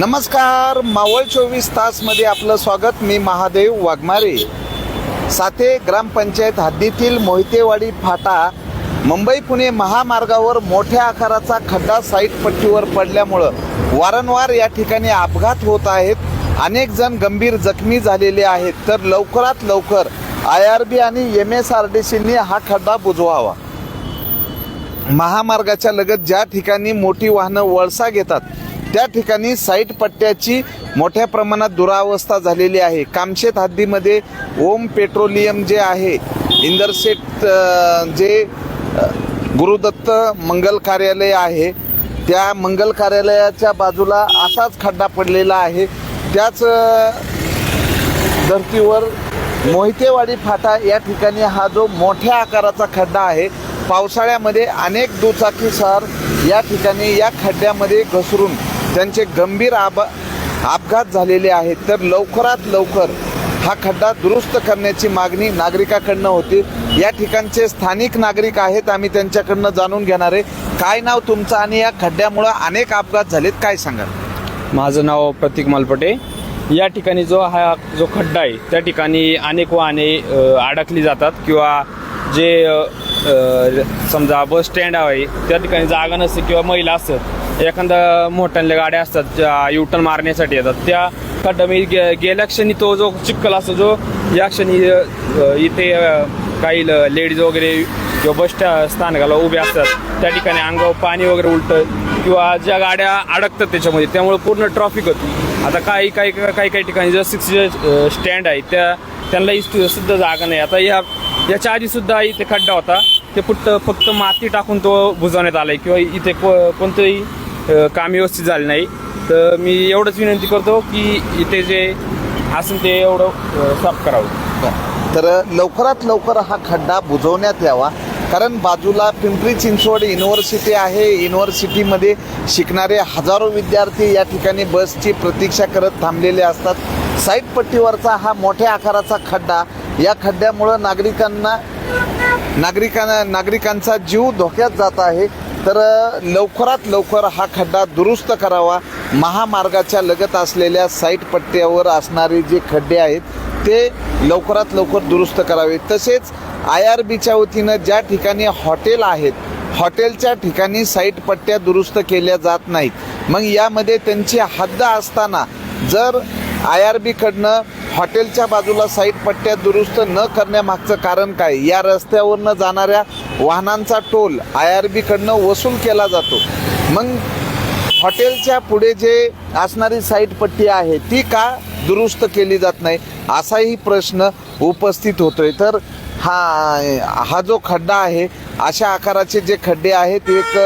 नमस्कार मावळ चोवीस तासमध्ये आपलं स्वागत. मी महादेव वाघमारे. साते ग्रामपंचायत हद्दीतील मोहितेवाडी फाटा मुंबई पुणे महामार्गावर मोठ्या आकाराचा खड्डा साईट पट्टीवर पडल्यामुळं वारंवार या ठिकाणी अपघात होत आहेत. अनेक जण गंभीर जखमी झालेले आहेत. तर लवकरात लवकर आय आर बी आणि एम एस आर डी सीनी हा खड्डा बुजवावा. महामार्गाच्या लगत ज्या ठिकाणी मोठी वाहनं वळसा घेतात त्या ठिकाणी साईट पट्ट्याची मोठ्या प्रमाणात दुरावस्था झालेली आहे. कामशेत हद्दीमध्ये ओम पेट्रोलियम जे आहे इंदरसेट जे गुरुदत्त मंगल कार्यालय आहे त्या मंगल कार्यालयाच्या बाजूला असाच खड्डा पडलेला आहे. त्याच धर्तीवर मोहितेवाडी फाटा या ठिकाणी हा जो मोठ्या आकाराचा खड्डा आहे पावसाळ्यामध्ये अनेक दुचाकीसार या ठिकाणी या खड्ड्यामध्ये घसरून त्यांचे गंभीर आब अपघात झालेले आहेत तर लवकरात लवकर हा खड्डा दुरुस्त करण्याची मागणी नागरिकाकडनं होती. या ठिकाणचे स्थानिक नागरिक आहेत आम्ही त्यांच्याकडनं जाणून घेणार आहे. काय नाव तुमचं आणि या खड्ड्यामुळं अनेक अपघात झालेत काय सांगाल? माझं नाव प्रतीक मालपटे. या ठिकाणी जो हा जो खड्डा आहे त्या ठिकाणी अनेक वाहने अडकली जातात किंवा जे समजा बस स्टँड आहे त्या ठिकाणी जागा नसते किंवा महिला असतात एखादा मोठ्यांल्या गाड्या असतात ज्या युटर्न मारण्यासाठी येतात त्या खड्डा मी गे गेल्या क्षणी तो जो चिखल असतो जो या क्षणी इथे काही लेडीज वगैरे किंवा बस स्थानकाला उभे असतात त्या ठिकाणी अंगावर पाणी वगैरे उलटं किंवा ज्या गाड्या अडकतात त्याच्यामध्ये त्यामुळे पूर्ण ट्रॉफिक होती. आता काही काही काही काही ठिकाणी जर सिक्स स्टँड आहे त्या त्यांना सुद्धा जागा नाही. आता या याच्या आधी सुद्धा इथे खड्डा होता ते फक्त फक्त माती टाकून तो बुजवण्यात आलाय किंवा इथे को कोणतंही काम व्यवस्थित झालं नाही. तर मी एवढंच विनंती करतो की इथे जे असेल ते एवढं साफ करावं. तर लवकरात लवकर हा खड्डा बुजवण्यात यावा. कारण बाजूला पिंपरी चिंचवड युनिव्हर्सिटी आहे. युनिव्हर्सिटीमध्ये शिकणारे हजारो विद्यार्थी या ठिकाणी बसची प्रतीक्षा करत थांबलेले असतात. साईट पट्टीवरचा हा मोठ्या आकाराचा खड्डा या खड्ड्यामुळं नागरिकांना नागरिकांना नागरिकांचा जीव धोक्यात जात आहे. तर लवकरात लवकर हा खड्डा दुरुस्त करावा. महामार्गाच्या लगत असलेल्या साईट पट्ट्यावर असणारे जे खड्डे आहेत ते लवकरात लवकर दुरुस्त करावे. तसेच आय आर बीच्या वतीनं ज्या ठिकाणी हॉटेल आहेत हॉटेलच्या ठिकाणी साईट पट्ट्या दुरुस्त केल्या जात नाहीत. मग यामध्ये त्यांची हद्द असताना जर आय आर बीकडनं हॉटेलच्या बाजूला साईड पट्ट्या दुरुस्त न करण्यामागचं कारण काय? या रस्त्यावरनं जाणाऱ्या वाहनांचा टोल आय आर बीकडनं वसूल केला जातो. मग हॉटेलच्या पुढे जे असणारी साईट पट्टी आहे ती का दुरुस्त केली जात नाही? असाही प्रश्न उपस्थित होतोय. तर हा हा जो खड्डा आहे अशा आकाराचे जे खड्डे आहेत एक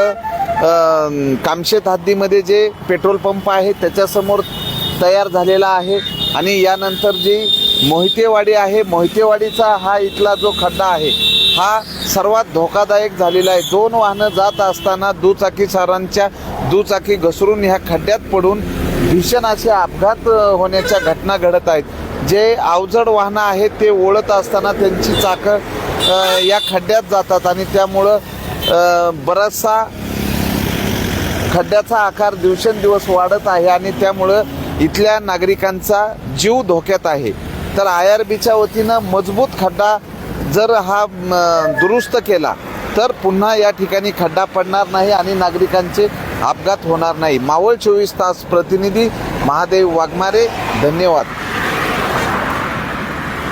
कामशेत हद्दीमध्ये जे पेट्रोल पंप आहे त्याच्यासमोर तयार झालेला आहे. आणि यानंतर जी मोहितेवाडी आहे मोहितेवाडीचा हा इथला जो खड्डा आहे हा सर्वात धोकादायक झालेला आहे. दोन वाहनं जात असताना दुचाकीसारांच्या दुचाकी घसरून ह्या खड्ड्यात पडून भीषण असे अपघात होण्याच्या घटना घडत आहेत. जे अवजड वाहनं आहेत ते ओढत असताना त्यांची चाकं या खड्ड्यात जातात आणि त्यामुळं बराचसा खड्ड्याचा आकार दिवसेंदिवस वाढत आहे आणि त्यामुळं इथल्या नागरिकांचा जीव धोक्यात आहे. तर आय आर बीच्या वतीनं मजबूत खड्डा जर हा दुरुस्त केला तर पुन्हा या ठिकाणी खड्डा पडणार नाही आणि नागरिकांचे अपघात होणार नाही. मावळ चोवीस तास प्रतिनिधी महादेव वाघमारे धन्यवाद.